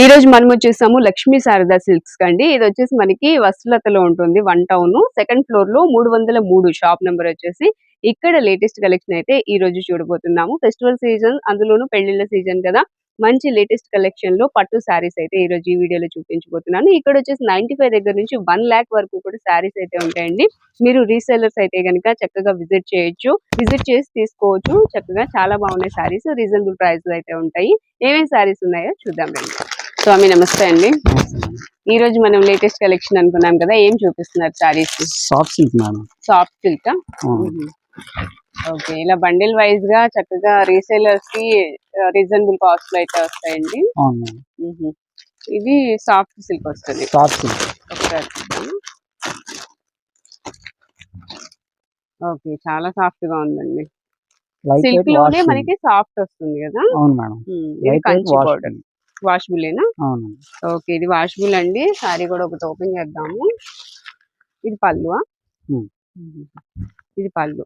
ఈ రోజు మనం వచ్చేసాము లక్ష్మీ శారదా సిల్క్స్ కండి ఇది వచ్చేసి మనకి వస్తులతలో ఉంటుంది వన్ టౌన్. సెకండ్ ఫ్లోర్లో మూడు వందల మూడు షాప్ నెంబర్ వచ్చేసి ఇక్కడ లేటెస్ట్ కలెక్షన్ అయితే ఈ రోజు చూడబోతున్నాము. ఫెస్టివల్ సీజన్ అందులోనూ పెళ్ళిళ్ళ సీజన్ కదా. మంచి లేటెస్ట్ కలెక్షన్లో పట్టు శారీస్ అయితే ఈ రోజు ఈ వీడియోలో చూపించబోతున్నాను. ఇక్కడ వచ్చేసి నైన్టీ ఫైవ్ దగ్గర నుంచి వన్ ల్యాక్ వరకు కూడా శారీస్ అయితే ఉంటాయండి. మీరు రీసెలర్స్ అయితే కనుక చక్కగా విజిట్ చేయొచ్చు. విజిట్ చేసి తీసుకోవచ్చు. చక్కగా చాలా బాగున్నాయి శారీస్. రీజనబుల్ ప్రైస్ అయితే ఉంటాయి. ఏమేమి శారీస్ ఉన్నాయో చూద్దాం రండి. స్వామి నమస్తే అండి. ఈ రోజు మనం లేటెస్ట్ కలెక్షన్ అనుకున్నాం కదా ఏం చూపిస్తున్నారు saris soft silk madam soft silk okay ఇలా బండిల్ వైజ్గా చక్కగా రీసేలర్స్కి రీజనబుల్ కాస్ట్లో అయితే వస్తాయండి. ఇది సాఫ్ట్ సిల్క్ వస్తుంది. Soft silk. ఓకే చాలా సాఫ్ట్గా ఉందండి. సిల్క్లోనే మనకి సాఫ్ట్ వస్తుంది కదా? అవును మేడం మ్మ్. ఇది light weight Kanchi wash powder వాషబులేనా అవును ఓకే ఇది వాషబుల్ అండి. సారీ కూడా ఒకటి ఓపెన్ చేద్దాము. ఇది పళ్ళు. ఇది పళ్ళు.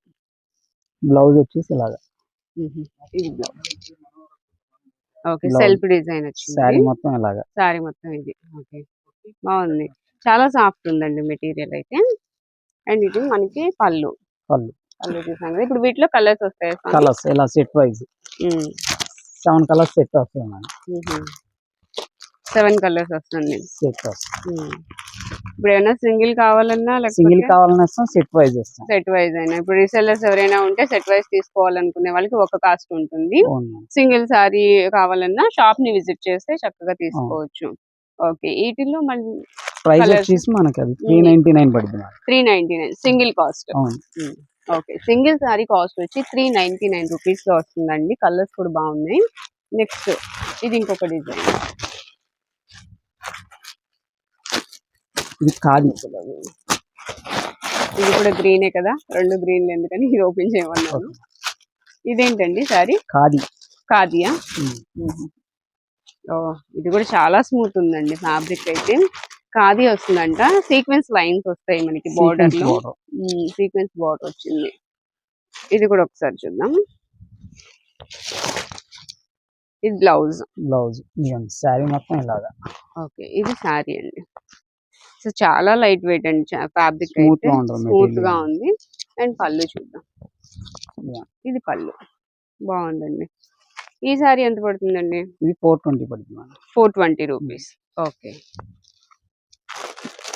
బ్లౌజ్ వచ్చేసి ఇలాగా. ఇది బ్లౌజ్. ఓకే. సెల్ఫ్ డిజైన్ వచ్చింది. మొత్తం ఇలాగా. సారీ మొత్తం ఇది. ఓకే బాగుంది. చాలా సాఫ్ట్ ఉందండి మెటీరియల్ అయితే. అండ్ ఇది మనకి పళ్ళు. పళ్ళు. పళ్ళు కదా. ఇప్పుడు వీటిలో కలర్స్ వస్తాయి కలర్స్ ఇలా set wise seven colours set వస్తుంది మేడం సెవెన్ కలర్స్ వస్తుంది. ఇప్పుడు ఏమైనా సింగిల్ కావాలన్నా సింగిల్ లేకపోతే కావాలని ఇస్తాం సెట్ వైజ్ సెట్ వైజ్ అయినా. ఇప్పుడు రీసెల్లర్స్ ఎవరైనా ఉంటే సెట్ వైజ్ తీసుకోవాలనుకునే వాళ్ళకి ఒక కాస్ట్ ఉంటుంది. సింగిల్ సారీ కావాలన్నా షాప్ని విజిట్ చేస్తే చక్కగా తీసుకోవచ్చు. ఓకే. వీటిలో మళ్ళీ ప్రైస్. వచ్చేసి మనకి అది త్రీ నైన్టీ నైన్ పడుతుంది three ninety nine single cost okay. Single sari cost వచ్చి త్రీ నైన్టీ నైన్ రూపీస్లో వస్తుందండి. కలర్స్ కూడా బాగున్నాయి. నెక్స్ట్ ఇది ఇంకొక డిజైన్ ఇది ఖాదీ ఇది కూడా గ్రీనే కదా? రెండు గ్రీన్లు ఎందుకని ఇది ఓపెన్ చేయమన్నాను. ఇదేంటండి సారీ ఖాదీ. కాదియా. ఓ ఇది కూడా చాలా స్మూత్ ఉందండి ఫ్యాబ్రిక్ అయితే. ఖాదీ వస్తుందంట. సీక్వెన్స్ లైన్స్ వస్తాయి మనకి బార్డర్. లో. సీక్వెన్స్ బార్డర్ వచ్చింది. ఇది కూడా ఒకసారి చూద్దాం. ఇది బ్లౌజ్. బ్లౌజ్. శారీ మొత్తం ఇలాగా. ఓకే ఇది శారీ అండి. చాలా లైట్ వెయిట్ అండి ఫ్యాబ్రిక్ స్మూత్ అయితే స్మూత్గా ఉంది. అండ్ పళ్ళు చూద్దాం. ఇది పళ్ళు. బాగుందండి. ఈ సారీ ఎంత పడుతుందండి? ఇది ఫోర్ ట్వంటీ పడుతుంది ఫోర్ ట్వంటీ రూపీస్. ఓకే.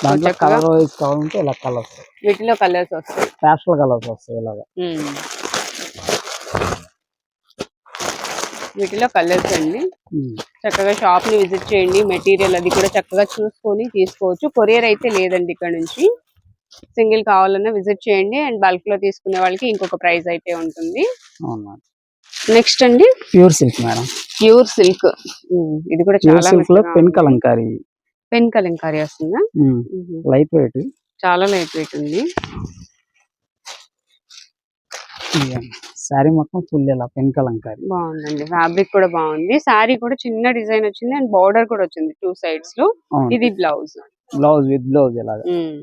దాంట్లో కలర్ వైజ్ కావాలంటే ఇలా కలర్స్. వీటిలో కలర్స్ వస్తాయి. ప్యాస్టల్ కలర్స్ వస్తాయి ఇలాగా మ్మ్. వీటిలో కలర్స్ అండి. చక్కగా షాప్ని విజిట్ చేయండి. మెటీరియల్ అది కూడా చక్కగా చూసుకొని తీసుకోవచ్చు. కొరియర్ అయితే లేదండి ఇక్కడ నుంచి. సింగిల్ కావాలన్నా విజిట్ చేయండి. అండ్ బల్క్లో తీసుకునే వాళ్ళకి ఇంకొక ప్రైస్ అయితే ఉంటుంది. నెక్స్ట్ అండి. Pure silk madam. Pure silk ఇది కూడా చాలా సిల్క్లో పెన్ కలంకారీ. పెన్ కలంకారీ వస్తుందా. లైట్ వెయిట్ చాలా లైట్ వెయిట్ ఉంది. శారీ మొత్తం ఫుల్ ఇలా పెన్ కలంకారీ బాగుందండి. ఫ్యాబ్రిక్ కూడా బాగుంది. సారీ కూడా చిన్న డిజైన్ వచ్చింది అండ్ బార్డర్ కూడా వచ్చింది టూ సైడ్స్లో. ఇది బ్లౌజ్. బ్లౌజ్ విత్ బ్లౌజ్ మ్మ్.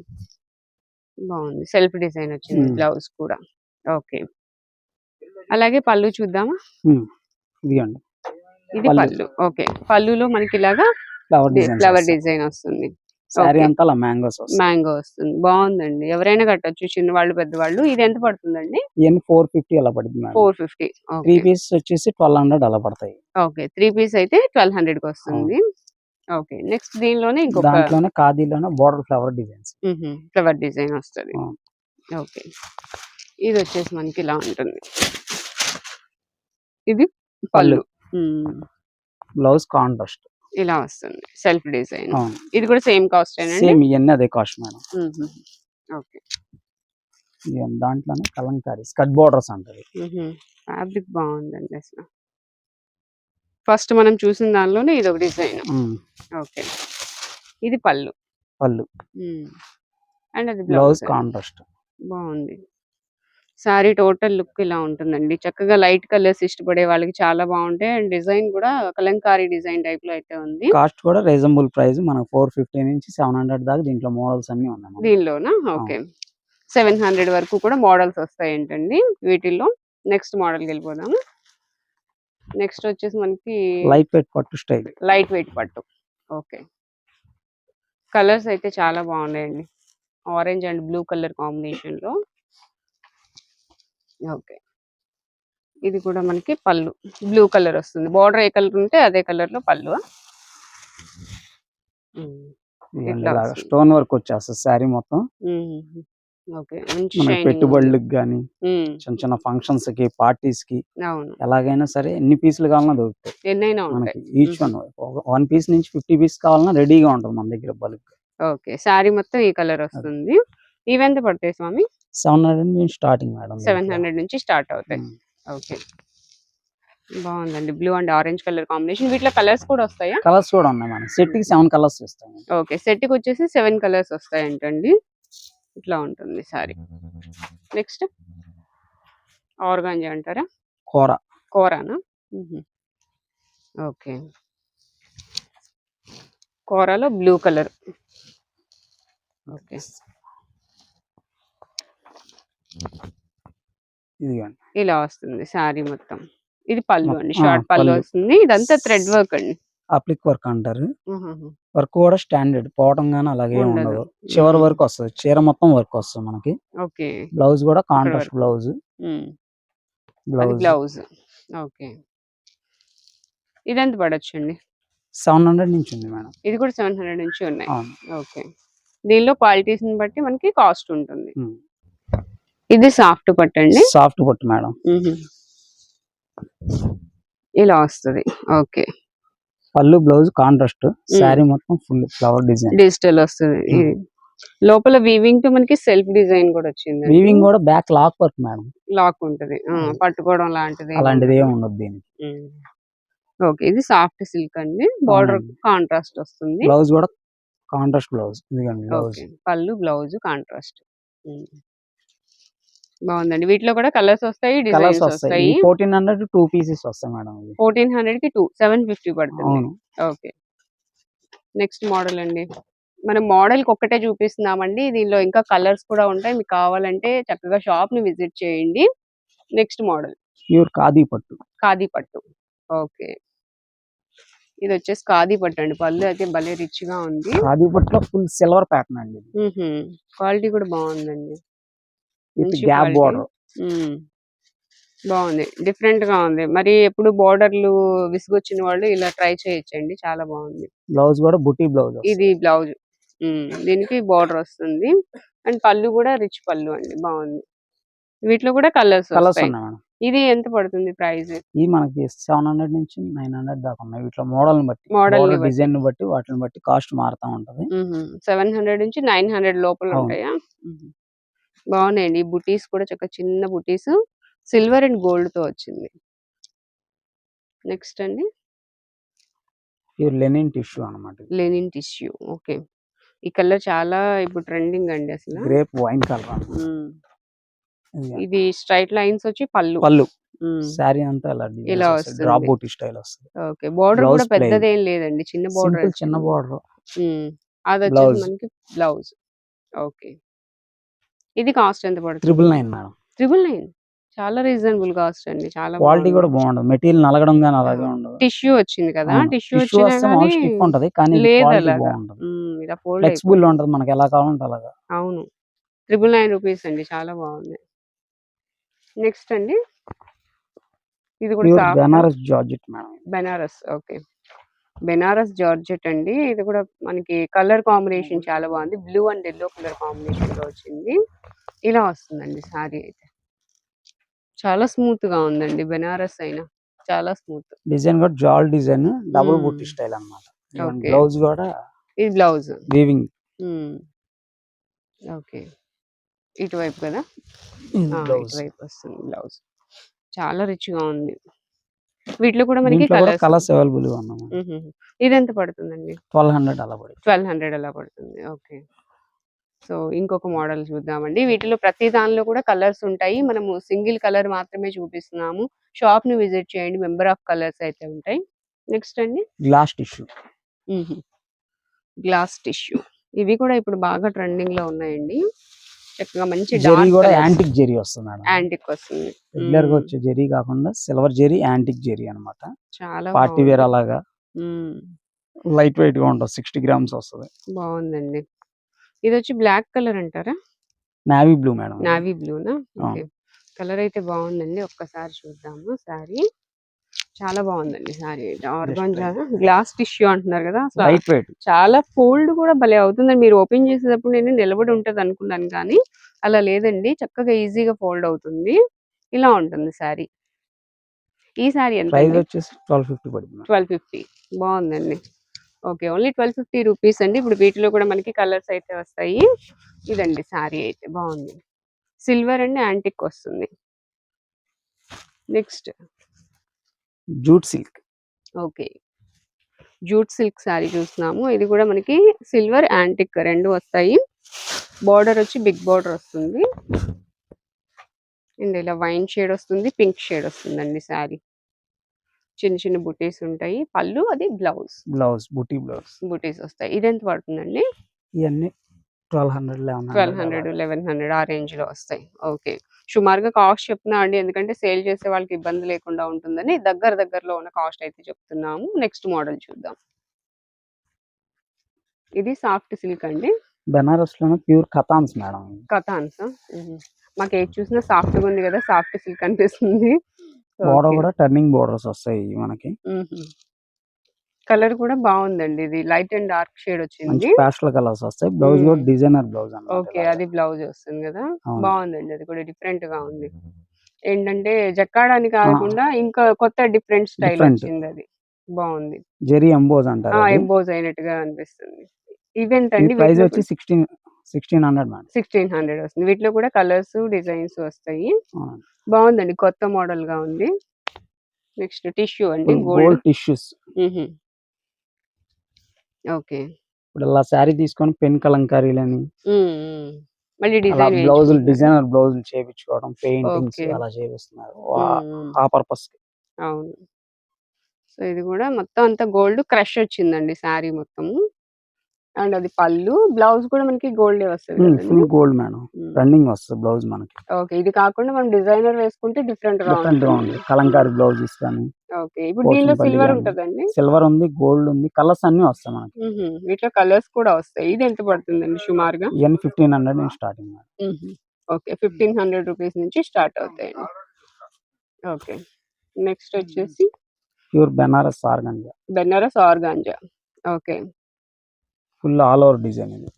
బాగుంది. సెల్ఫ్ డిజైన్ వచ్చింది. బ్లౌజ్ కూడా. ఓకే. అలాగే పళ్ళు చూద్దామా? ఇదిగోండి. ఇది పళ్ళు. ఓకే. పళ్ళులో మనకి ఇలాగా ఫ్లవర్ డిజైన్ వస్తుంది. శారీ Okay. అంతా అలా మ్యాంగోస్ మ్యాంగో వస్తుంది. బాగుందండి. ఎవరైనా కట్టొచ్చు చిన్నవాళ్ళు పెద్దవాళ్ళు. ఇది ఎంత పడుతుందండి? ఇవన్నీ ఫోర్ ఫిఫ్టీ అలా పడుతుంది ఫోర్ ఫిఫ్టీ. త్రీ పీస్ వచ్చేసి ట్వెల్వ్ హండ్రెడ్ అలా పడతాయి. ఓకే. త్రీ పీస్ అయితే ట్వెల్వ్ హండ్రెడ్కి వస్తుంది ఓకే. నెక్స్ట్ దీనిలోనే ఇంకొక దాంట్లోనే ఖాదీలోనే border flower designs. Flower design వస్తుంది. ఓకే. ఇది వచ్చేసి మనకి ఇలా ఉంటుంది. ఇది పళ్ళు. Blouse contrast. ఇలా వస్తుంది. Self design. అవును. ఇది కూడా సేమ్ కాస్ట్ ఏనండి సేమ్ ఇవన్నీ అదే కాస్ట్ మేడం. ఓకే. ఇదిగోండి దాంట్లోనే కలంకారీ స్కట్ బోర్డర్స్ అంటారు. ఫ్యాబ్రిక్ బాగుందండి అసలు. ఫస్ట్ మనం చూసిన దానిలోనే ఇది ఒక డిజైన్. ఉమ్, ఓకే. ఇది పళ్ళు. పళ్ళు. అండ్ అది బ్లౌజ్ బ్లౌజ్. కాంట్రాస్ట్. బాగుంది. సారీ టోటల్ లుక్ ఇలా ఉంటుందండి. చక్కగా లైట్ కలర్స్ ఇష్టపడే వాళ్ళకి చాలా బాగుంటాయి. అండ్ డిజైన్ కూడా కలంకారీ డిజైన్ టైప్లో అయితే ఉంది. కాస్ట్ కూడా రీజనబుల్ ప్రైస్ మనకు ఫోర్ ఫిఫ్టీ నుంచి సెవెన్ హండ్రెడ్ దాకా దీంట్లో మోడల్స్ అన్ని ఉన్నాయి. దీనిలోనా? ఓకే. సెవెన్ హండ్రెడ్ వరకు కూడా మోడల్స్ వస్తాయి ఏంటండి వీటిల్లో. నెక్స్ట్ మోడల్కి వెళ్ళిపోదాము. నెక్స్ట్ వచ్చేసి మనకి లైట్ వెయిట్ పట్టు స్టైల్. లైట్ వెయిట్ పట్టు. ఓకే. కలర్స్ అయితే చాలా బాగున్నాయండి. ఆరెంజ్ అండ్ బ్లూ కలర్ కాంబినేషన్లో ఓకే. ఇది కూడా మనకి పళ్ళు. బ్లూ కలర్ వస్తుంది. బార్డర్ ఏ కలర్ ఉంటే అదే కలర్లో పళ్ళు. స్టోన్ వర్క్ వచ్చేస్తుంది శారీ మొత్తం. పెట్టుబడులకు గానీ చిన్న చిన్న ఫంక్షన్స్కి పార్టీస్కి ఎలాగైనా సరే ఎన్ని పీసులు కావాలన్నా దొరుకుతాయి. ఎన్నైనా మనకి ఈచ్ వన్ వన్ పీస్ నుంచి ఫిఫ్టీ పీస్ కావాలన్నా రెడీగా ఉంటుంది మన దగ్గర బల్క్. ఓకే. శారీ మొత్తం ఈ కలర్ వస్తుంది. ఇవెంత పడతాయి స్వామి? సెవెన్ హండ్రెడ్ నుంచి స్టార్టింగ్ మేడం సెవెన్ హండ్రెడ్ నుంచి స్టార్ట్ అవుతాయి. ఓకే. బాగుందండి. Blue and orange colour combination. వీటిలో కలర్స్ కూడా వస్తాయా? కలర్స్ కూడా ఉన్నాయి మేడం. సెట్కి సెవెన్ కలర్స్ ఇస్తాం ఓకే. సెట్కి వచ్చేసి సెవెన్ కలర్స్ వస్తాయంటండి. ఇట్లా ఉంటుంది సారీ. నెక్స్ట్ ఆర్గాంజా అంటారా? కూర. కోరానా? ఓకే. కోరాలో బ్లూ కలర్. ఓకే. ఇలా వస్తుంది శారీ మొత్తం. ఇది పళ్ళు అండి షార్ట్ పళ్ళు. వస్తుంది. ఇదంతా థ్రెడ్ వర్క్ అండి. అప్లిక్ వర్క్ అంటారు. వర్క్ కూడా స్టాండర్డ్ పోవటం గానీ అలాగే ఉండదు. చివరి. వరకు వస్తుంది. చీర మొత్తం వర్క్ వస్తుంది మనకి. ఓకే. బ్లౌజ్ కూడా contrast. Blouse. Blouse. Blouse. Okay. ఇదెంత పడొచ్చు అండి సెవెన్ హండ్రెడ్ నుంచి ఉంది మేడం. ఇది కూడా సెవెన్ హండ్రెడ్ నుంచి ఉన్నాయి. ఓకే. దీనిలో క్వాలిటీస్ బట్టి మనకి కాస్ట్ ఉంటుంది. ఇది సాఫ్ట్ పట్టండి సాఫ్ట్ పట్టు మేడం. ఇలా వస్తుంది. ఓకే. పళ్ళు బ్లౌజ్ కాంట్రాస్ట్ శారీ మొత్తం ఫుల్ ఫ్లవర్ డిజైన్. డిజిటల్ వస్తుంది. లోపల వీవింగ్తో మనకి సెల్ఫ్ డిజైన్ కూడా వచ్చింది వీవింగ్ కూడా back lock work madam. Lock ఉంటది. పట్టుకోవడం లాంటిది అలాంటిది ఏమి ఉండదు దీనికి. ఓకే ఇది సాఫ్ట్ సిల్క్ అండి. బార్డర్. కాంట్రాస్ట్ వస్తుంది. బ్లౌజ్ కూడా కాంట్రాస్ట్ బ్లౌజ్ ఇదిగోండి బ్లౌజ్ పళ్ళు బ్లౌజ్ కాంట్రాస్ట్ బాగుందండి. వీటిలో కూడా కలర్స్ వస్తాయి కలర్స్ డిజైన్స్ వస్తాయి. వస్తాయి. ఫోర్టీన్ హండ్రెడ్ టూ పీసెస్ వస్తాయి మేడం ఇది ఫోర్టీన్ హండ్రెడ్కి టూ సెవెన్ ఫిఫ్టీ పడుతుంది. అవును. ఓకే. నెక్స్ట్ మోడల్ అండి. మనం మోడల్కి ఒక్కటే చూపిస్తున్నామండి. దీనిలో ఇంకా కలర్స్ కూడా ఉంటాయి. మీకు కావాలంటే చక్కగా షాప్ని విజిట్ చేయండి. Next model. ప్యూర్ ఖాదీ పట్టు. ఖాదీ పట్టు. ఓకే. ఇది వచ్చేసి ఖాదీ పట్టు అండి. పళ్ళు అయితే భలే రిచ్గా ఉంది. ఖాదీ పట్టులో ఫుల్ సిల్వర్ ప్యాటర్న్ అండి క్వాలిటీ కూడా బాగుందండి. With gap. బార్డర్. బాగుంది. డిఫరెంట్గా ఉంది. మరి ఎప్పుడు బోర్డర్లు విసుగొచ్చిన వాళ్ళు ఇలా ట్రై చేయొచ్చండి. చాలా బాగుంది. బ్లౌజ్ కూడా బుటీ బ్లౌజ్ ఇది బ్లౌజ్. దీనికి బార్డర్ వస్తుంది. అండ్ పళ్ళు కూడా రిచ్ పళ్ళు అండి. బాగుంది. వీటిలో కూడా కలర్స్ కలర్స్ ఇది ఎంత పడుతుంది ప్రైస్? ఈ మనకి సెవెన్ హండ్రెడ్ నుంచి నైన్ హండ్రెడ్ దాకా ఉన్నాయి. వీటిలో మోడల్ బట్టి. మోడల్. డిజైన్ బట్టి వాటిని బట్టి కాస్ట్ మారుతా ఉంటది. సెవెన్ హండ్రెడ్ నుంచి నైన్ హండ్రెడ్ లోపల. ఉంటాయా. బాగున్నాయండి ఈ బుటీస్ కూడా చక్కగా చిన్న బుటీస్. సిల్వర్ అండ్ గోల్డ్తో వచ్చింది. నెక్స్ట్ అండి. లెనిన్ టిష్యూ అనమాట లెనిన్ టిష్యూ. ఓకే. ఈ కలర్ చాలా ఇప్పుడు ట్రెండింగ్ అండి అసలు. Grape wine colour. ఇది స్ట్రైట్ లైన్స్ వచ్చి పళ్ళు. పళ్ళు. శారీ అంతా ఇలా ఇలా డ్రాప్ వస్తుంది. బూటీ స్టైల్ వస్తుంది. ఓకే. బార్డర్ కూడా. పెద్దదేం లేదండి. చిన్న బార్డర్ చిన్న బార్డర్. అది వచ్చేసి. మనకి బ్లౌజ్. ఓకే. ఇది కాస్ట్ ఎంత పడుతుంది? Triple nine madam. Triple nine చాలా రీజనబుల్ కాస్ట్ అండి. చాలా క్వాలిటీ కూడా బాగుండదు. మెటీరియల్ నలగడం కానీ అలాగే ఉండదు. టిష్యూ వచ్చింది కదా. టిష్యూ స్టిఫ్ ఉంటది కానీ లేదు అలాగా. బాగుంటది. మ్మ్, ఇలా ఫోల్డ్ ఫ్లెక్సిబుల్ ఉంటది మనకి ఎలా కావాలంటే అలాగా. అవును. ట్రిపుల్ నైన్ రూపీస్ అండి. చాలా బాగుంది. నెక్స్ట్ అండి. ఇది కూడా Banaras georgette madam Banaras okay Banaras georgette అండి. ఇది కూడా మనకి కలర్ కాంబినేషన్ చాలా బాగుంది. బ్లూ అండ్ ఎల్లో కలర్ కాంబినేషన్లో వచ్చింది. ఇలా వస్తుందండి సారీ అయితే. చాలా స్మూత్గా ఉందండి బెనారస్ అయినా. చాలా స్మూత్. డిజైన్ కూడా జాల్ డిజైన్ డబుల్. బుట్టి స్టైల్ అనమాట Okay. బ్లౌజ్ కూడా ఇది బ్లౌజ్. వీవింగ్. ఓకే. ఇటువైపు కదా? ఇటువైపు వస్తుంది బ్లౌజ్. చాలా రిచ్గా ఉంది. వీటిలో కూడా మనకి కలర్స్ అవైలబుల్ ఇది ఎంత పడుతుందండి? ట్వెల్వ్ హండ్రెడ్ అలా పడి ట్వెల్వ్ హండ్రెడ్ అలా పడుతుంది. ఓకే. సో ఇంకొక మోడల్ చూద్దామండి. వీటిలో ప్రతి దానిలో కూడా కలర్స్ ఉంటాయి. మనము సింగిల్ కలర్ మాత్రమే చూపిస్తున్నాము. షాప్ని విజిట్ చేయండి. మెంబర్ ఆఫ్ కలర్స్ అయితే ఉంటాయి. నెక్స్ట్ అండి. గ్లాస్ టిష్యూ గ్లాస్ టిష్యూ ఇవి కూడా ఇప్పుడు బాగా ట్రెండింగ్లో ఉన్నాయండి. చక్కగా మంచి జెరీ కూడా యాంటిక్ జెరీ వస్తుంది యాంటిక్ వస్తుంది. రెగ్యులర్గా. వచ్చే జెరీ కాకుండా సిల్వర్ జెరీ యాంటిక్ జెరీ అన్నమాట. చాలా పార్టీ వేర్. అలాగా. లైట్ వెయిట్గా ఉంటుంది సిక్స్టీ గ్రామ్స్ వస్తుంది. బాగుందండి. ఇది వచ్చి బ్లాక్ కలర్ అంటారా? నావీ బ్లూ మేడం నావీ బ్లూనా? కలర్ అయితే బాగుందండి. ఒక్కసారి చూద్దాము. సారీ చాలా బాగుందండి సారీ. ఆర్గాంజా గ్లాస్ టిష్యూ అంటున్నారు కదా అసలు లైట్ వెయిట్ చాలా ఫోల్డ్ కూడా భలే అవుతుందండి. మీరు ఓపెన్ చేసేటప్పుడు నేను నిలబడి ఉంటది అనుకున్నాను కానీ అలా లేదండి. చక్కగా ఈజీగా ఫోల్డ్ అవుతుంది. ఇలా ఉంటుంది సారీ. ఈ సారీ ఎంత ప్రైస్ వచ్చేసి ట్వెల్వ్ ఫిఫ్టీ పడుతుంది. ట్వెల్వ్ ఫిఫ్టీ బాగుందండి. Okay only twelve fifty rupees అండి. ఇప్పుడు వీటిలో కూడా మనకి కలర్స్ అయితే వస్తాయి. ఇదండి సారీ అయితే. బాగుంది. సిల్వర్ అండ్ యాంటిక్ వస్తుంది. Next. Jute silk. Okay. Jute silk sari చూస్తున్నాము. ఇది కూడా మనకి సిల్వర్ యాంటిక్ రెండు వస్తాయి. బార్డర్ వచ్చి బిగ్ బార్డర్ వస్తుంది. అండ్ ఇలా వైన్ షేడ్ వస్తుంది పింక్ షేడ్ వస్తుందండి శారీ. చిన్న చిన్న బుటీస్ ఉంటాయి. పళ్ళు అది బ్లౌజ్. బ్లౌజ్ బుటీ బ్లౌజ్. బుటీస్ వస్తాయి. ఇది ఎంత పడుతుందండి? ఇవన్నీ twelve hundred twelve hundred eleven hundred ఆ రేంజ్లో వస్తాయి. ఓకే. సుమారుగా కాస్ట్ చెప్తున్నా అండి. ఎందుకంటే సేల్ చేసే వాళ్ళకి ఇబ్బంది లేకుండా ఉంటుందని దగ్గర దగ్గరలో ఉన్న కాస్ట్ అయితే చెప్తున్నాము. నెక్స్ట్ మోడల్ చూద్దాం. ఇది సాఫ్ట్ సిల్క్ అండి. బెనారస్లోనే ప్యూర్ కథాన్స్ మేడం. కథాన్స్. మాకు ఏది చూసినా సాఫ్ట్గా ఉంది కదా సాఫ్ట్ సిల్క్ అనిపిస్తుంది. బోర్డర్ కూడా టర్నింగ్ బోర్డర్స్ వస్తాయి మనకి. కలర్ కూడా బాగుందండి. ఇది లైట్ అండ్ డార్క్ షేడ్ వచ్చింది. ప్యాస్టల్ కలర్స్ వస్తాయి. బ్లౌజ్ కూడా. Designer blouse okay. అది బ్లౌజ్ వస్తుంది కదా. బాగుందండి. అది కూడా డిఫరెంట్గా ఉంది. ఏంటంటే జక్కాడానికి కాకుండా ఇంకా కొత్త డిఫరెంట్ స్టైల్. వచ్చింది అది. బాగుంది. జెరీ ఎంబోజ్ అంటారు ఎంబోజ్ అయినట్టుగా అనిపిస్తుంది. ఈవెంట్ అండి ప్రైస్ వచ్చి sixteen sixteen hundred sixteen hundred వస్తుంది. వీటిలో కూడా కలర్స్ డిజైన్స్ వస్తాయి. బాగుందండి. కొత్త మోడల్గా ఉంది. నెక్స్ట్ టిష్యూ అండి. Gold tissues okay. ఇప్పుడు ఇలా శారీ తీసుకొని పెన్ కలంకారీలని మళ్ళీ అలా డిజైన్ బ్లౌజులు డిజైనర్ బ్లౌజులు చేపించుకోవడం పెయింటింగ్స్ Okay. అలా చేపిస్తున్నారు. ఆ- ఆ పర్పస్ అవును. సో ఇది కూడా మొత్తం అంతా గోల్డ్ క్రష్ వచ్చిందండి శారీ మొత్తము. అండ్ అది పళ్ళు బ్లౌజ్ కూడా మనకి గోల్డ్ వస్తుంది ఫుల్ గోల్డ్ మేడం రన్నింగ్ వస్తుంది బ్లౌజ్ మనకి. ఓకే ఇది కాకుండా మనం డిజైనర్ వేసుకుంటే డిఫరెంట్ డిఫరెంట్ ఉంది కలంకారీ బ్లౌజెస్ కానీ ఓకే ఇప్పుడు దీనిలో సిల్వర్. ఉంటదండి? సిల్వర్ ఉంది గోల్డ్ ఉంది కలర్స్ అన్ని వస్తాయి మనకి. వీటిలో కలర్స్ కూడా వస్తాయి. ఇది ఎంత పడుతుందండి సుమారుగా? ఇవన్నీ ఫిఫ్టీన్ హండ్రెడ్ నుంచి starting okay fifteen hundred rupees నుంచి స్టార్ట్ అవుతాయండి. ఓకే నెక్స్ట్ వచ్చేసి pure Banaras organza Banaras organza okay. Full all over design ఇది.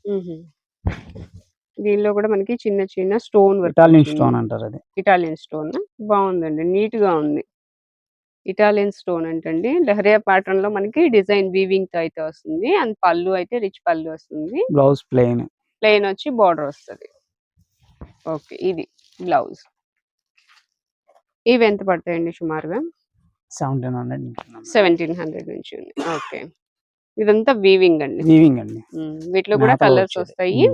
దీనిలో కూడా మనకి చిన్న చిన్న స్టోన్ ఇటాలియన్ స్టోన్ అంటారు అది. ఇటాలియన్ స్టోన్ బాగుందండి. నీట్గా ఉంది. ఇటాలియన్ స్టోన్ అంటండి. లహరియా ప్యాటర్న్లో మనకి డిజైన్ వీవింగ్తో అయితే వస్తుంది. అండ్ పళ్ళు అయితే రిచ్ పళ్ళు వస్తుంది. బ్లౌజ్ ప్లెయిన్ ప్లెయిన్ వచ్చి బార్డర్ వస్తుంది. ఓకే ఇది బ్లౌజ్ ఇవి ఎంత పడతాయండి సుమారుగా? సెవెంటీన్ హండ్రెడ్ సెవెంటీన్ హండ్రెడ్ నుంచి ఉంది. ఓకే. ఇదంతా వీవింగ్ అండి. వీవింగ్ అండి. వీటిలో కూడా కలర్స్. వస్తాయి.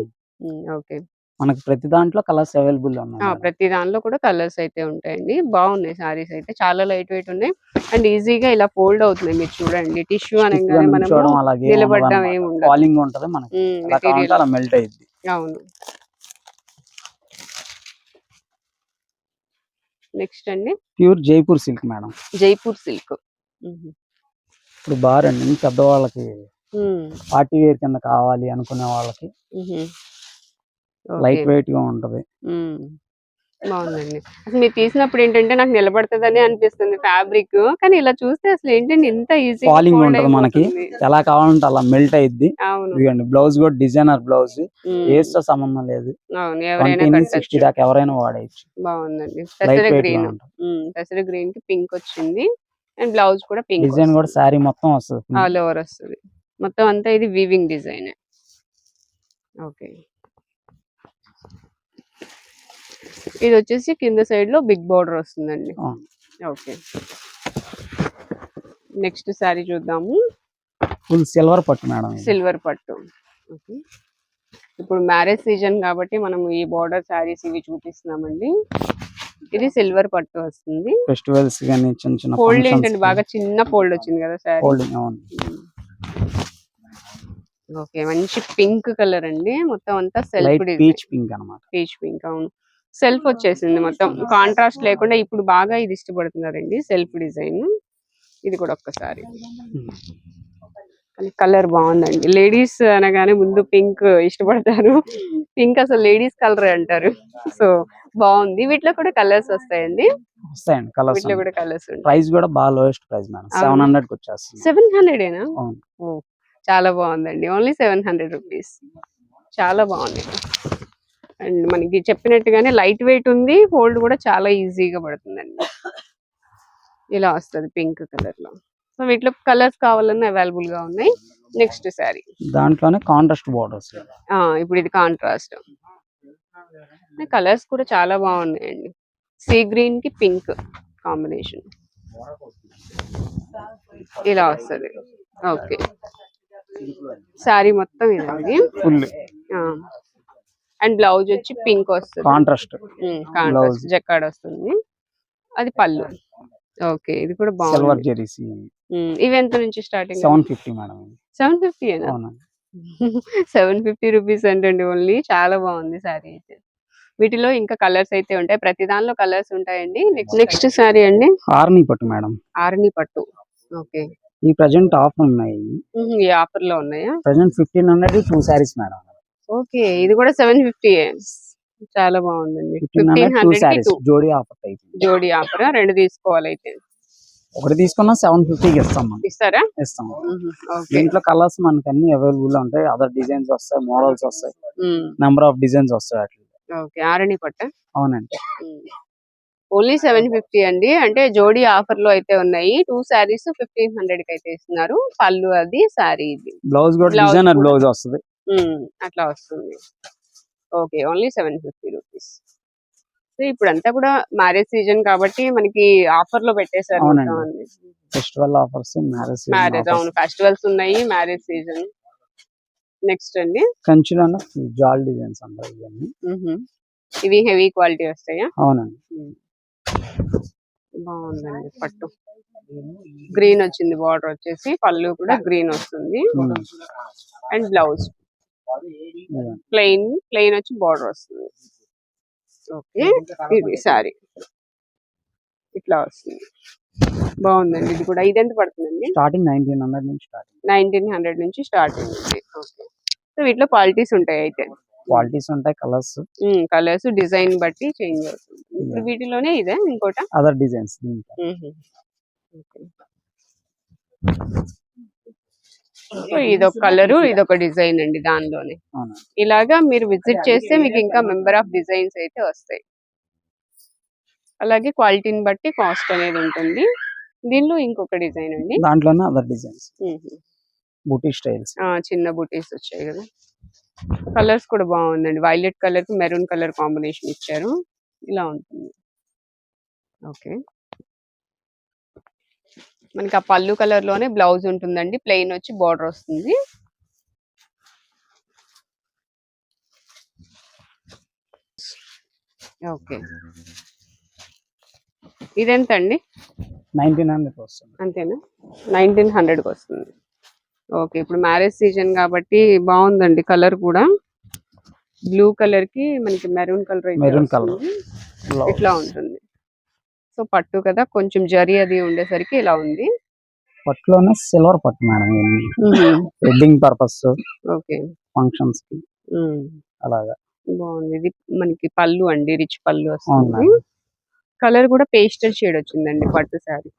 ఓకే. మనకి ప్రతి దాంట్లో కలర్స్ అవైలబుల్ ఉన్నాయి ప్రతి దానిలో కూడా కలర్స్ అయితే ఉంటాయండి. బాగున్నాయి సారీస్ అయితే. చాలా లైట్ వెయిట్ ఉన్నాయి. అండ్ ఈజీగా ఇలా ఫోల్డ్ అవుతున్నాయి. మీరు చూడండి. టిష్యూ అనగానే నిలబడ్డం ఏమి ఉండదు. మనకి. మెల్ట్ అయ్యింది అవును. నెక్స్ట్ అండి. Pure Jaipur silk madam Jaipur silk ఇప్పుడు బార్ అండి పెద్దవాళ్ళకి పార్టీ వేర్ కింద కావాలి అనుకునే వాళ్ళకి లైట్ వెయిట్గా ఉంటది. బాగుందండి. అసలు మీరు తీసినప్పుడు ఏంటంటే నాకు నిలబడుతుందని అనిపిస్తుంది ఫ్యాబ్రిక్. కానీ ఇలా చూస్తే అసలు ఏంటంటే ఇంత ఈజీ ఫాలింగ్ ఉంటది మనకి. ఎలా కావాలంటే అలా మెల్ట్ అవును. ఇదిగోండి బ్లౌజ్ కూడా డిజైనర్ బ్లౌజ్. ఏజ్తో సంబంధం లేదు. సిక్స్టీ దాకా ఎవరైనా వాడేయచ్చు. బాగుందండి. పెసర గ్రీన్. పెసర గ్రీన్కి పింక్ వచ్చింది. అండ్ బ్లౌజ్ కూడా పింక్ డిజైన్ కూడా శారీ మొత్తం వస్తుంది ఆల్ ఓవర్ వస్తుంది. మొత్తం అంతా ఇది వీవింగ్ డిజైన్ ఓకే ఇది వచ్చేసి కింద సైడ్లో బిగ్ బార్డర్ వస్తుందండి. ఓకే నెక్స్ట్ శారీ చూద్దాము. ఫుల్ సిల్వర్ పట్టు మేడం. సిల్వర్ పట్టు. ఓకే ఇప్పుడు మ్యారేజ్ సీజన్ కాబట్టి మనం ఈ బార్డర్ శారీస్ ఇవి చూపిస్తున్నామండి. ఇది సిల్వర్ పట్టు వస్తుంది. ఫెస్టివల్స్ కానీ చిన్న చిన్న ఫోల్డ్ ఏంటంటే బాగా చిన్న ఫోల్డ్ వచ్చింది కదా శారీ ఫోల్డింగ్ అవును. ఓకే మంచి పింక్ కలర్ అండి. మొత్తం అంతా సెల్ఫ్ పీచ్ పింక్ అన్నమాట. పీచ్ పింక్ అవును. సెల్ఫ్ వచ్చేసింది మొత్తం. కాంట్రాస్ట్ లేకుండా ఇప్పుడు బాగా ఇది ఇష్టపడుతున్నారండి సెల్ఫ్ డిజైన్ ఇది కూడా ఒక్కసారి. కలర్ బాగుందండి. లేడీస్ అనగానే ముందు పింక్ ఇష్టపడతారు. పింక్ అసలు లేడీస్ కలర్ అంటారు. సో బాగుంది. వీటిలో కూడా కలర్స్ వస్తాయండి? వస్తాయండి కలర్స్ వీటిలో కూడా కలర్స్ ప్రైస్ కూడా బాగా lowest price madam? Seven hundred వచ్చేస్తుంది. సెవెన్ హండ్రెడ్ ఏనా చాలా బాగుందండి. Only seven hundred rupees. చాలా బాగుంది. అండ్ మనకి చెప్పినట్టుగానే లైట్ వెయిట్ ఉంది. ఫోల్డ్ కూడా చాలా ఈజీగా పడుతుందండి. ఇలా వస్తుంది పింక్ కలర్లో సో వీటిలో కలర్స్ కావాలన్నా అవైలబుల్గా ఉన్నాయి. నెక్స్ట్ శారీ దాంట్లోనే కాంట్రాస్ట్ బార్డర్స్ ఇప్పుడు ఇది కాంట్రాస్ట్ కలర్స్ కూడా చాలా బాగున్నాయండి. సీ గ్రీన్కి పింక్ కాంబినేషన్ ఇలా వస్తుంది. ఓకే శారీ మొత్తం ఇదండి. ఫుల్ అండ్ బ్లౌజ్ వచ్చి పింక్ వస్తుంది. Contrast contrast. జకాడ్ వస్తుంది. అది పళ్ళు. ఓకే ఇది కూడా సిల్వర్ బాగుంది. ఇవి ఎంత నుంచి starting seven fifty madam seven fifty seven fifty rupees అంటండి ఓన్లీ చాలా బాగుంది శారీ అయితే. వీటిలో ఇంకా కలర్స్ అయితే ఉంటాయి. ప్రతి దానిలో కలర్స్ ఉంటాయండి. నెక్స్ట్ శారీ అండి? ఆర్ని పట్టు మేడం. ఆర్ని పట్టు. ఓకే. ఈ ప్రజెంట్ ఆఫర్ ఉన్నాయి. ఈ ఆఫర్లో ఉన్నాయా? Present fifteen hundred two saris madam. Okay. ఇది కూడా సెవెన్ ఫిఫ్టీ చాలా బాగుందండి. ఫిఫ్టీన్ హండ్రెడ్ జోడీ ఆఫర్ జోడీ ఆఫర్? రెండు తీసుకోవాలి అయితే ఒకటి తీసుకున్నా సెవెన్ ఫిఫ్టీకి ఇస్తాం మనం. ఇస్తారా? ఇస్తాం. దీంట్లో కలర్స్ మనకి అన్ని అవైలబుల్ ఉంటాయి. అదర్ డిజైన్స్ వస్తాయి మోడల్స్ వస్తాయి. నెంబర్ ఆఫ్ డిజైన్స్ వస్తాయి అట్లా ఓకే. ఆరణి పట్ట. అవునండి. ఓన్లీ సెవెన్ ఫిఫ్టీ అండి. అంటే జోడీ ఆఫర్లో అయితే ఉన్నాయి. టూ శారీస్ ఫిఫ్టీన్ హండ్రెడ్కి అయితే ఇస్తున్నారు. పళ్ళు అది శారీ ఇది. బ్లౌజ్ కూడా డిజైనర్. బ్లౌజ్ వస్తుంది. అట్లా వస్తుంది. Okay. Only seven fifty rupees ఇప్పుడు అంతా కూడా మ్యారేజ్ సీజన్ కాబట్టి మనకి ఆఫర్లో పెట్టేశారు. ఫెస్టివల్ ఆఫర్స్ మ్యారేజ్ మ్యారేజ్ అవును. ఫెస్టివల్స్ ఉన్నాయి మ్యారేజ్ సీజన్. నెక్స్ట్ అండి. కంచిలోనే జాల్ డిజైన్స్ అంటారు ఇవన్నీ. ఇవి హెవీ క్వాలిటీ వస్తాయా? అవునండి. బాగుందండి పట్టు. గ్రీన్ వచ్చింది బార్డర్ వచ్చేసి పళ్ళు కూడా గ్రీన్ వస్తుంది. And blouse. ప్లెయిన్ ప్లెయిన్ వచ్చి బార్డర్ వస్తుంది. ఓకే. ఇది సారీ. ఇట్లా వస్తుంది. బాగుందండి. ఇది కూడా ఇది ఎంత పడుతుందండి? స్టార్టింగ్ నైన్టీన్ హండ్రెడ్ నుంచి స్టార్టింగ్ నైన్టీన్ హండ్రెడ్ నుంచి స్టార్ట్ అయింది. ఓకే. సో వీటిలో క్వాలిటీస్ ఉంటాయి అయితే? క్వాలిటీస్ ఉంటాయి కలర్స్. కలర్స్ డిజైన్ బట్టి చేంజ్ అవుతుంది. ఇప్పుడు వీటిలోనే ఇదే ఇంకోట? అదర్ డిజైన్స్ సో ఇదొక కలరు ఇదొక డిజైన్ అండి దానిలోనే. ఇలాగా మీరు విజిట్ చేస్తే మీకు ఇంకా మెంబర్ ఆఫ్ డిజైన్స్ అయితే వస్తాయి. అలాగే క్వాలిటీని బట్టి కాస్ట్ అనేది ఉంటుంది. దీనిలో ఇంకొక డిజైన్ అండి. దాంట్లోనే అదర్ డిజైన్స్. బూటీ స్టైల్స్. ఆ, చిన్న బుటీస్ వచ్చాయి కదా. కలర్స్ కూడా బాగుందండి. వైలెట్ కలర్కి మెరూన్ కలర్ కాంబినేషన్ ఇచ్చారు. ఇలా ఉంటుంది. ఓకే. మనకి ఆ పళ్ళు కలర్లోనే బ్లౌజ్ ఉంటుందండి. ప్లెయిన్ వచ్చి బార్డర్ వస్తుంది. ఓకే ఇదెంత అండి నైన్టీన్ హండ్రెడ్ వస్తుంది. అంతేనా? నైన్టీన్ హండ్రెడ్కి వస్తుంది. ఓకే ఇప్పుడు మ్యారేజ్ సీజన్ కాబట్టి బాగుందండి కలర్ కూడా. బ్లూ కలర్కి మనకి మెరూన్ కలర్ Maroon colour. ఇట్లా ఉంటుంది. సో పట్టు కదా కొంచెం జరి అది ఉండేసరికి ఇలా ఉంది. పట్టులోనే సిల్వర్ పట్టు మేడం వెడ్డింగ్ పర్పస్ ఓకే. ఫంక్షన్స్కి. అలాగా. బాగుంది. ఇది మనకి పళ్ళు అండి రిచ్ పళ్ళు వస్తుంది. కలర్ కూడా పేస్టల్ షేడ్ వచ్చిందండి పట్టు శారీ.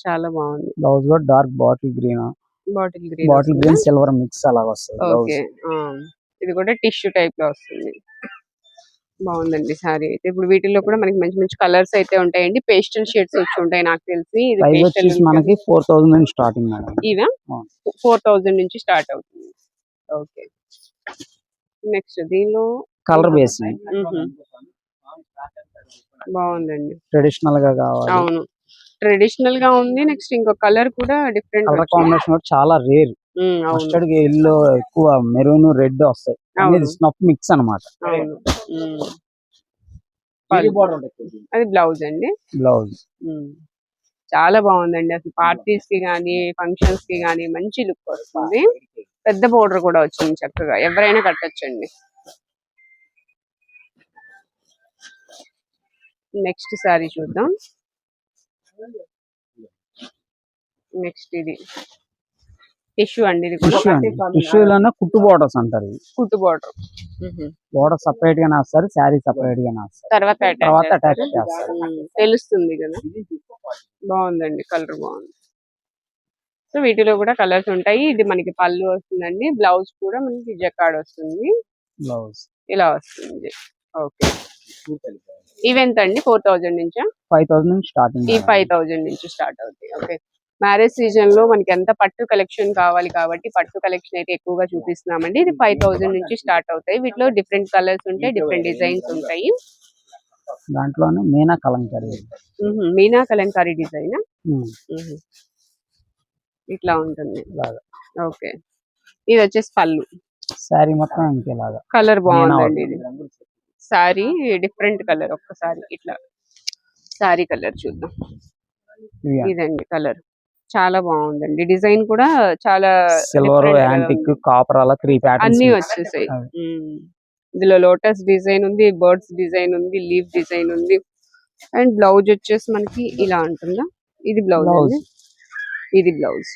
చాలా బాగుంది. బ్లౌజ్ కూడా dark bottle green bottle green bottle green silver mix అలాగ వస్తుంది ఓకే. ఇది కూడా టిష్యూ టైప్లో వస్తుంది. బాగుందండి సారీ అయితే. ఇప్పుడు వీటిల్లో కూడా మనకి మంచి మంచి కలర్స్ అయితే ఉంటాయండి. పేస్టల్ షేడ్స్ వచ్చి ఉంటాయి నాకు తెలిసి. ఇది ప్రైస్ పేస్టల్ వచ్చేసి మనకి ఫోర్ థౌసండ్ నుంచి స్టార్టింగ్ మేడం. ఇవా? అవును. ఫోర్ థౌజండ్ నుంచి స్టార్ట్ అవుతుంది. ఓకే. నెక్స్ట్ దీనిలో కలర్ బేస్. బాగుందండి. ట్రెడిషనల్గా కావాలి. అవును. ట్రెడిషనల్గా ఉంది. నెక్స్ట్ ఇంకో కలర్ కూడా డిఫరెంట్ కలర్ కాంబినేషన్ కూడా చాలా రేర్ మస్టర్డ్కి ఎల్లో ఎక్కువ మెరూన్ రెడ్ వస్తాయి. అనేది. Snuff mix hmm. అది బ్లౌజ్ అండి? బ్లౌజ్. చాలా బాగుందండి. అసలు పార్టీస్కి గానీ ఫంక్షన్స్కి గానీ మంచి లుక్ వస్తుంది. పెద్ద బోర్డర్ కూడా వచ్చింది చక్కగా. ఎవరైనా కట్టొచ్చండి. నెక్స్ట్ సారీ చూద్దాం. నెక్స్ట్ ఇది. టిష్యూ అండి ఇది టిష్యూ అండి. టిష్యూలోనే కుట్టు బోర్డర్స్ అంటారు ఇవి కుట్టు బార్డర్ బోర్డర్ సపరేట్గా నేస్తారు శారీ సపరేట్గా నేస్తారు తర్వాత? అటాచ్ చేస్తారు. తెలుస్తుంది కదా. బాగుందండి కలర్ బాగుంది. సో వీటిలో కూడా కలర్స్ ఉంటాయి. ఇది మనకి పళ్ళు వస్తుందండి. బ్లౌజ్ కూడా మనకి జకాడ్ వస్తుంది. బ్లౌజ్ ఇలా వస్తుంది. ఓకే ఇవెంత అండి ఫోర్ థౌజండ్ నుంచా? ఫైవ్ థౌసండ్ నుంచి స్టార్టింగ్ ఈ ఫైవ్ థౌజండ్ నుంచి స్టార్ట్ అవుతాయి. ఓకే మ్యారేజ్ సీజన్లో మనకి ఎంత పట్టు కలెక్షన్ కావాలి కాబట్టి పట్టు కలెక్షన్ అయితే ఎక్కువగా చూపిస్తున్నామండి. ఇది ఫైవ్ థౌజండ్ నుంచి స్టార్ట్ అవుతాయి. వీటిలో డిఫరెంట్ కలర్స్ ఉంటాయి డిఫరెంట్ డిజైన్స్ ఉంటాయి. దాంట్లోనే మీనా కలంకారీ. మీనా కలంకారీ డిజైన్? ఇట్లా ఉంటుంది. ఓకే. ఇది వచ్చేసి పళ్ళు. శారీ మొత్తం ఇంకేలాగా. కలర్ బాగుందండి ఇది. సారీ డిఫరెంట్ కలర్ ఒక్కసారి ఇట్లా. సారీ కలర్ చూద్దాం. ఇదండి కలర్ చాలా బాగుందండి. డిజైన్ కూడా చాలా సిల్వర్ యాంటిక్. కాపర్ అలా త్రీ అన్ని వచ్చేసాయి. ఇందులో లోటస్ డిజైన్ ఉంది బర్డ్స్ డిజైన్ ఉంది లీవ్ డిజైన్ ఉంది. అండ్ బ్లౌజ్ వచ్చేసి మనకి ఇలా ఉంటుందా ఇది బ్లౌజ్ ఇది బ్లౌజ్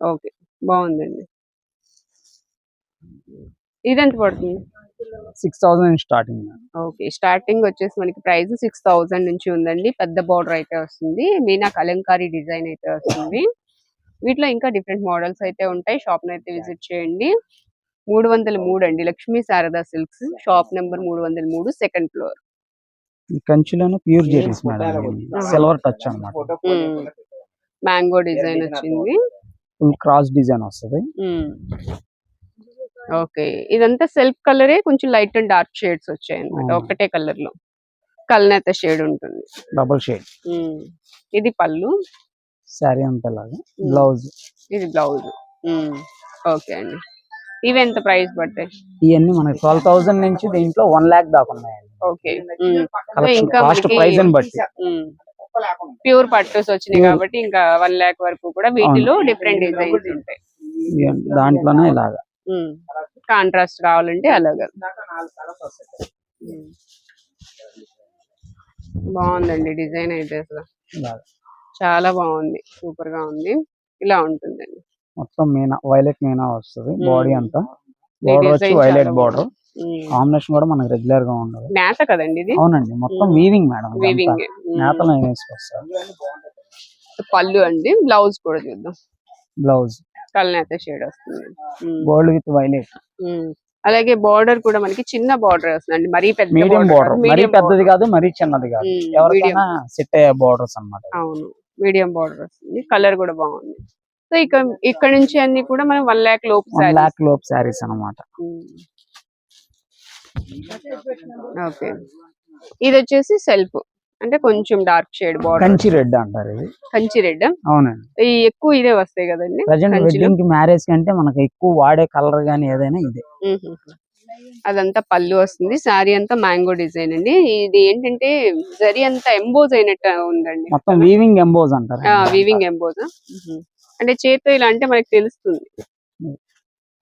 ఓకే బాగుందండి. ఇది ఎంత పడుతుంది? Six thousand starting okay starting వచ్చేసి మనకి ప్రైస్ సిక్స్ థౌసండ్ నుంచి ఉందండి. పెద్ద బార్డర్ అయితే వస్తుంది. మీనా కలంకారీ డిజైన్ అయితే వస్తుంది. వీటిలో ఇంకా డిఫరెంట్ మోడల్స్ అయితే ఉంటాయి. షాప్ అయితే విజిట్ చేయండి. మూడు వందల మూడు అండి. Lakshmi Sharada silks. Shop number మూడు వందల మూడు సెకండ్ ఫ్లోర్. కంచిలోనే ప్యూర్ జెరీస్ మేడం. సిల్వర్ టచ్ అన్నమాట. మ్యాంగో డిజైన్ వచ్చింది. ఫుల్ క్రాస్ డిజైన్ వస్తుంది. ఓకే. ఇదంతా సెల్ఫ్ కలరే కొంచెం లైట్ అండ్ డార్క్ షేడ్స్ వచ్చాయి అనమాట. ఒకటే కలర్లో కల్నేత షేడ్ ఉంటుంది. Double shade. ఇది పళ్ళు. శారీ అంతా లాగా బ్లౌజ్. ఇది బ్లౌజ్. ఓకే అండి. ఇవి ఎంత ప్రైస్ పడతాయి ఇవన్నీ మనకి ట్వెల్వ్ థౌసండ్ నుంచి దీంట్లో వన్ లాక్ దాకా ఉన్నాయండి. ఓకే. ఇంకా కాస్ట్ ప్రైస్ అని బట్టి. ప్యూర్ పట్టుస్ వచ్చినాయి. కాబట్టి ఇంకా వన్ లాక్ వరకు కూడా వీటిలో డిఫరెంట్ డిజైన్స్ ఉంటాయి. దాంట్లోనే ఇలాగా. కాంట్రాస్ట్ కావాలంటే అలాగా. బాగుందండి డిజైన్ అయితే అసలు. చాలా బాగుంది. సూపర్గా ఉంది. ఇలా ఉంటుందండి. మొత్తం మీనా వైలెట్ మీనా వస్తుంది. బాడీ అంతా. బార్డర్ వచ్చి వైలెట్ బార్డర్. కాంబినేషన్ కూడా మనకి రెగ్యులర్గా ఉండదు. నేత కదండి ఇది? అవునండి మొత్తం. వీవింగ్ మేడం వీవింగ్ నేతలో వేసుకొస్తారు. పళ్ళు అండి బ్లౌజ్ కూడా చూద్దాం. బ్లౌజ్ కళ్ళనేత షేడ్ వస్తుంది. Gold with violet. అలాగే బార్డర్ కూడా మనకి చిన్న బార్డర్ వస్తుంది మరీ పెద్ద మీడియం బార్డర్ మరీ పెద్దది. కాదు మరీ చిన్నది కాదు. ఎవరికైనా సెట్ అయ్యే బార్డర్స్ అన్నమాట అవును. మీడియం బార్డర్ వస్తుంది. కలర్ కూడా బాగుంది. సో ఇక ఇక్కడ నుంచి అన్ని కూడా మనం వన్ లాక్ లోపు. లాక్ లోప్ శారీస్ అన్నమాట. ఉమ్. ఓకే. ఇది వచ్చేసి సెల్ఫ్. అంటే కొంచెం dark shade border. Kanchi red అంటారు ఇది. కంచి రెడ్. అవునండి. ఈ ఎక్కువ ఇదే వస్తాయి కదండి ప్రజెంట్ కంచిలో? వెడ్డింగ్కి మ్యారేజ్ కంటే మనకి ఎక్కువ వాడే కలర్ గానీ ఏదైనా ఇదే. మ్మ్. అదంతా పళ్ళు వస్తుంది. శారీ అంతా మ్యాంగో డిజైన్ అండి. ఇది ఏంటంటే జరి అంతా ఎంబోజ్ అయినట్టు ఉందండి. మొత్తం వీవింగ్ ఎంబోజ్ అంటారు. Weaving emboss. అంటే చేతితో ఇలా అంటే మనకి తెలుస్తుంది.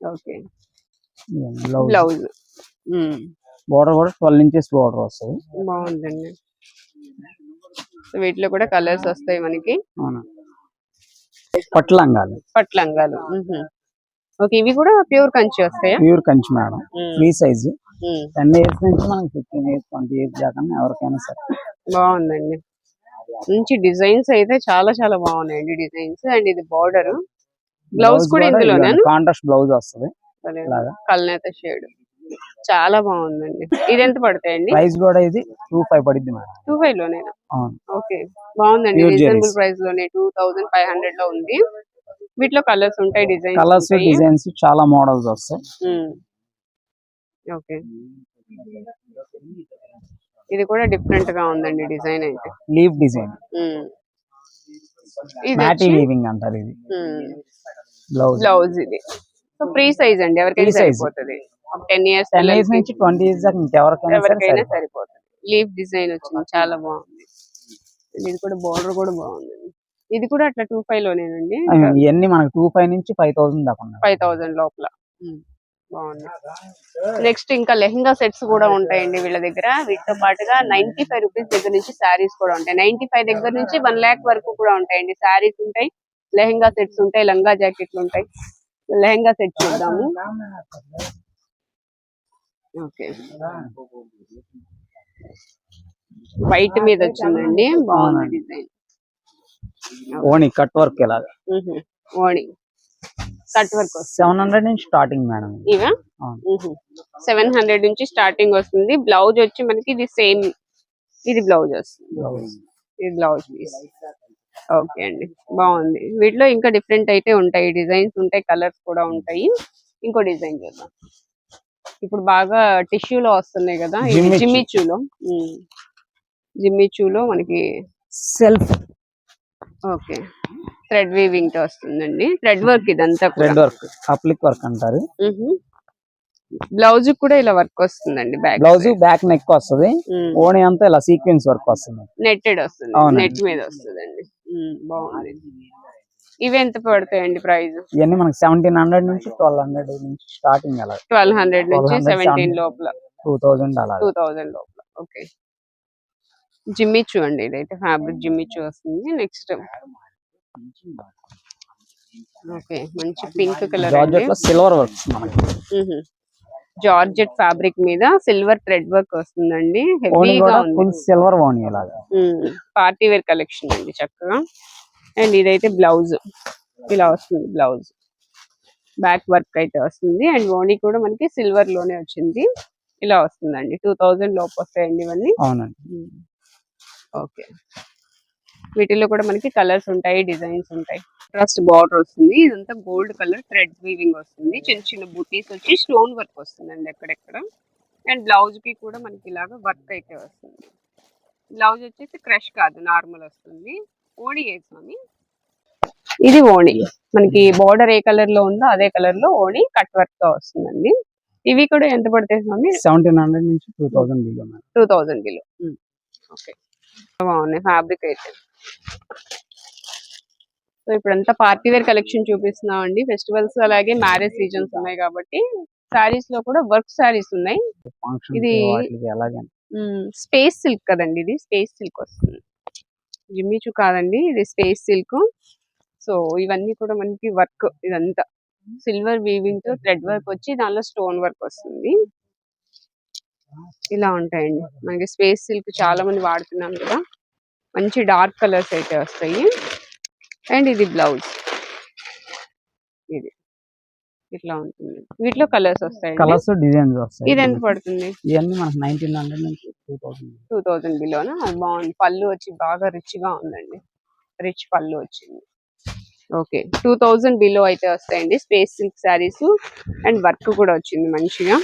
ఓకే. బ్లౌజ్. బార్డర్ కూడా ట్వెల్వ్ ఇంచెస్ బార్డర్ వస్తుంది. బాగుందండి. వీటిలో కూడా కలర్స్ వస్తాయి మనకి. అవును? పట్టు లంగాలు పట్టు లంగాలు ఓకే ఇవి కూడా ప్యూర్ కంచి వస్తాయా? Pure Kanchi madam. Free size. Ten years నుంచి మనకి ఫిఫ్టీన్ ఇయర్స్ ట్వంటీ ఇయర్స్ దాకా ఎవరికైనా సరే. బాగుందండి. మంచి డిజైన్స్ అయితే చాలా చాలా బాగున్నాయండి డిజైన్స్. అండ్ ఇది బార్డర్. బ్లౌజ్ కూడా ఇందులోనే? కాంట్రాస్ట్ బ్లౌజ్ వస్తుంది. కల్నేత షేడ్. చాలా బాగుందండి. ఇది ఎంత పడతాయండి? ప్రైస్ కూడా ఇది టూ ఫైవ్ పడిద్ది మేడం. టూ ఫైవ్ లోనేనా? ఓకే. బాగుందండి. రీజనబుల్. ప్రైస్లోనే టూ థౌసండ్ ఫైవ్ హండ్రెడ్లో ఉంది. వీటిలో కలర్స్ ఉంటాయి డిజైన్స్ కలర్స్ డిజైన్స్ చాలా మోడల్స్ వస్తాయి. ఓకే. ఇది కూడా డిఫరెంట్గా ఉందండి డిజైన్ అయితే. Leave design. మ్యాటీ వీవింగ్ అంటారు ఇది. బ్లౌజ్. బ్లౌజ్ ఇది. సో ఫ్రీ సైజ్ అండి. ఎవరికైనా. సరిపోతుంది. టెన్ ఇయర్స్ టెన్ ఇయర్స్ నుంచి ట్వంటీ ఇయర్స్ దాకా ఇంకెవరికైనా సరే ఎవరికైనా సరిపోతుంది. లీఫ్ డిజైన్ వచ్చింది. చాలా బాగుంది. ఇది కూడా బార్డర్ కూడా బాగుంది. ఇది కూడా అట్లా టూ ఫైవ్ లోనేనండి. ఇవన్నీ మనకి టూ ఫైవ్ నుంచి ఫైవ్ థౌసండ్ దాకా ఫైవ్ థౌసండ్ లోపల. బాగుంది. నెక్స్ట్ ఇంకా లెహంగా సెట్స్ కూడా ఉంటాయండి వీళ్ళ దగ్గర. వీటితో పాటుగా నైన్టీ ఫైవ్ రూపీస్ దగ్గర నుంచి శారీస్ కూడా ఉంటాయి. నైన్టీ ఫైవ్ దగ్గర నుంచి వన్ లాక్ వరకు కూడా ఉంటాయండి. శారీస్ ఉంటాయి లెహంగా సెట్స్ ఉంటాయి లంగా జాకెట్లు ఉంటాయి. లెహంగా సెట్ చూద్దాము. ఓకే. వైట్ మీద వచ్చిందండి. బాగుంది డిజైన్. ఓని కట్ వర్క్ ఇలాగా ఓణి కట్ వర్క్ సెవెన్ హండ్రెడ్ నుంచి స్టార్టింగ్ మేడం ఇవా? సెవెన్ హండ్రెడ్ నుంచి స్టార్టింగ్ వస్తుంది. బ్లౌజ్ వచ్చి మనకి ఇది సేమ్ ఇది బ్లౌజ్ వస్తుంది. ఇది బ్లౌజ్ పీస్. ఓకే అండి. బాగుంది వీటిలో ఇంకా డిఫరెంట్ అయితే ఉంటాయి. డిజైన్స్ ఉంటాయి కలర్స్ కూడా ఉంటాయి. ఇంకో డిజైన్ చూద్దాం. ఇప్పుడు బాగా టిష్యూలో వస్తున్నాయి కదా. జిమ్మిచూలో జిమ్మిచూలో మనకి సెల్ఫ్. ఓకే. థ్రెడ్ వీవింగ్తో వస్తుందండి. థ్రెడ్ వర్క్ ఇదంతా థ్రెడ్ వర్క్ అప్లిక్ వర్క్ అంటారు. బ్లౌజ్ కూడా ఇలా వర్క్ వస్తుందండి బ్యాక్ బ్లౌజ్ బ్యాక్ నెక్ వస్తది. ఓని అంతా ఇలా సీక్వెన్స్ వర్క్ వస్తుంది. నెట్టెడ్ వస్తుంది. నెట్ మీద వస్తుందండి. బాగుంది. ఇవి ఎంత పడతాయండి ప్రైస్? ఇవన్నీ మనకి సెవెంటీన్ హండ్రెడ్ నుంచి ట్వెల్వ్ హండ్రెడ్ నుంచి స్టార్టింగ్ అలా. ట్వెల్వ్ హండ్రెడ్ నుంచి 1200, సెవెంటీన్ 17. లోపల. టూ థౌజండ్ అలా. టూ థౌజండ్ లోపల. ఓకే జిమ్మిచ్చు అండి ఇదైతే ఫ్యాబ్రిక్ జిమ్మిచ్చు వస్తుంది. నెక్స్ట్ ఓకే మంచి పింక్ కలర్ సిల్వర్ వర్క్స్ మనకి. జార్జెట్ ఫ్యాబ్రిక్ మీద సిల్వర్ థ్రెడ్ వర్క్ వస్తుందండి. ఓని హెవీగా ఉంది. సిల్వర్ ఓని పార్టీ వేర్ కలెక్షన్ అండి చక్కగా. అండ్ ఇదైతే బ్లౌజ్. ఇలా వస్తుంది బ్లౌజ్. బ్యాక్ వర్క్ అయితే వస్తుంది. అండ్ ఓణి కూడా మనకి సిల్వర్లోనే వచ్చింది. ఇలా వస్తుందండి. టూ థౌజండ్ లోపు వస్తాయండి ఇవన్నీ. అవునండి. ఓకే. వీటిలో కూడా మనకి కలర్స్ ఉంటాయి డిజైన్స్ ఉంటాయి. ట్రస్ట్ బార్డర్ వస్తుంది ఇదంతా గోల్డ్ కలర్ థ్రెడ్ వీవింగ్ వస్తుంది. చిన్న చిన్న బుటీస్ వచ్చి స్టోన్ వర్క్ వస్తుందండి ఎక్కడెక్కడ. అండ్ బ్లౌజ్కి కూడా మనకి ఇలాగా వర్క్ అయితే వస్తుంది. బ్లౌజ్ వచ్చేసి క్రష్ కాదు నార్మల్ వస్తుంది. ఓణి ఏ స్వామి? ఇది ఓణి. మనకి బార్డర్ ఏ కలర్లో ఉందో అదే కలర్లో ఓణి కట్ వర్క్తో వస్తుందండి. ఇవి కూడా ఎంత పడతాయి స్వామి? సెవెంటీన్ హండ్రెడ్ నుంచి two thousand below two thousand below okay బాగున్నాయి ఫ్యాబ్రిక్ అయితే. సో ఇప్పుడంతా పార్టీ వేర్ కలెక్షన్ చూపిస్తున్నాం అండి ఫెస్టివల్స్ అలాగే మ్యారేజ్ సీజన్స్ ఉన్నాయి కాబట్టి సారీస్లో కూడా వర్క్ సారీస్ ఉన్నాయి. ఇది- స్పేస్ సిల్క్ కదండి ఇది. స్పేస్ సిల్క్ వస్తుంది. జిమ్మిచు కాదండి ఇది స్పేస్ సిల్క్. సో ఇవన్నీ కూడా మనకి వర్క్ ఇదంతా. సిల్వర్ వీవింగ్తో థ్రెడ్ వర్క్ వచ్చి దానిలో స్టోన్ వర్క్ వస్తుంది. ఇలా ఉంటాయండి. మనకి స్పేస్ సిల్క్ చాలా మంది వాడుతున్నాం కదా. మంచి డార్క్ కలర్స్ అయితే వస్తాయి. అండ్ ఇది బ్లౌజ్. ఇది. ఇట్లా ఉంటుంది. వీటిలో కలర్స్ వస్తాయి కలర్స్ డిజైన్స్ వస్తాయి. ఇది ఎంత పడుతుంది? ఇవన్నీ మనకి నైన్టీన్ హండ్రెడ్ నుంచి టూ థౌసండ్. టూ థౌజండ్ బిలోనా? బాగుంది. పళ్ళు వచ్చి బాగా రిచ్గా ఉందండి. రిచ్ పళ్ళు వచ్చింది. ఓకే. టూ థౌజండ్ బిలో అయితే వస్తాయండి. Space silk saris and work కూడా వచ్చింది మంచిగా.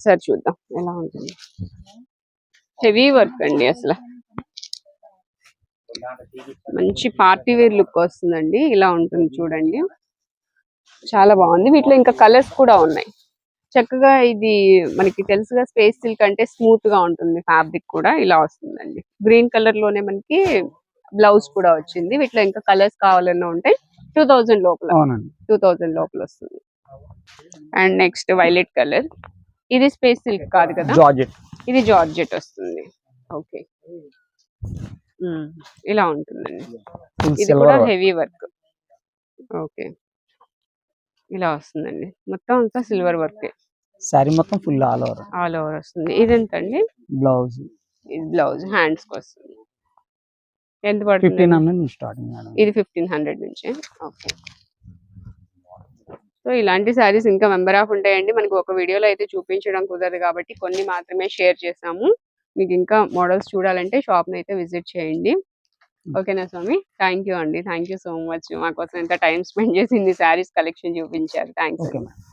సరే చూద్దాం. ఎలా ఉంటుంది? హెవీ వర్క్ అండి అసలు. మంచి పార్టీ వేర్ లుక్ వస్తుందండి. ఇలా ఉంటుంది చూడండి. చాలా బాగుంది. వీటిలో ఇంకా కలర్స్ కూడా ఉన్నాయి. చక్కగా ఇది మనకి తెలుసుగా స్పేస్ సిల్క్ అంటే స్మూత్గా ఉంటుంది ఫ్యాబ్రిక్ కూడా. ఇలా వస్తుందండి. గ్రీన్ కలర్లోనే మనకి బ్లౌజ్ కూడా వచ్చింది. వీటిలో ఇంకా కలర్స్ కావాలన్నా ఉంటాయి. టూ థౌజండ్ లోపల. టూ థౌజండ్ లోపల వస్తుంది. And next violet colour. ఇది స్పేస్ సిల్క్ కాదు కదా? జార్జెట్. ఇది జార్జెట్ వస్తుంది. ఓకే. ఇలా ఉంటుందండి. ఇది కూడా హెవీ వర్క్. ఓకే. ఇలా వస్తుందండి. మొత్తం అంతా సిల్వర్ వర్క్. శారీ మొత్తం full all over. All over వస్తుంది. ఇది ఎంత అండి బ్లౌజ్. ఇది బ్లౌజ్. హ్యాండ్స్కి వస్తుంది ఎంత పడుతుంది? ఫిఫ్టీన్ హండ్రెడ్ నుంచి స్టార్టింగ్ మేడం. ఇది ఫిఫ్టీన్ హండ్రెడ్ నుంచి? ఓకే. సో ఇలాంటి శారీస్ ఇంకా మెంబర్ ఆఫ్ ఉంటాయండి. మనకి ఒక వీడియోలో అయితే చూపించడం కుదరదు కాబట్టి కొన్ని మాత్రమే షేర్ చేసాము. మీకు ఇంకా మోడల్స్ చూడాలంటే షాప్ని అయితే విజిట్ చేయండి. ఓకేనా స్వామి? థ్యాంక్ యూ అండి. Thank you so much. మా కోసం ఎంత టైం స్పెండ్ చేసి ఇన్ని శారీస్ కలెక్షన్ చూపించారు. Thanks okay madam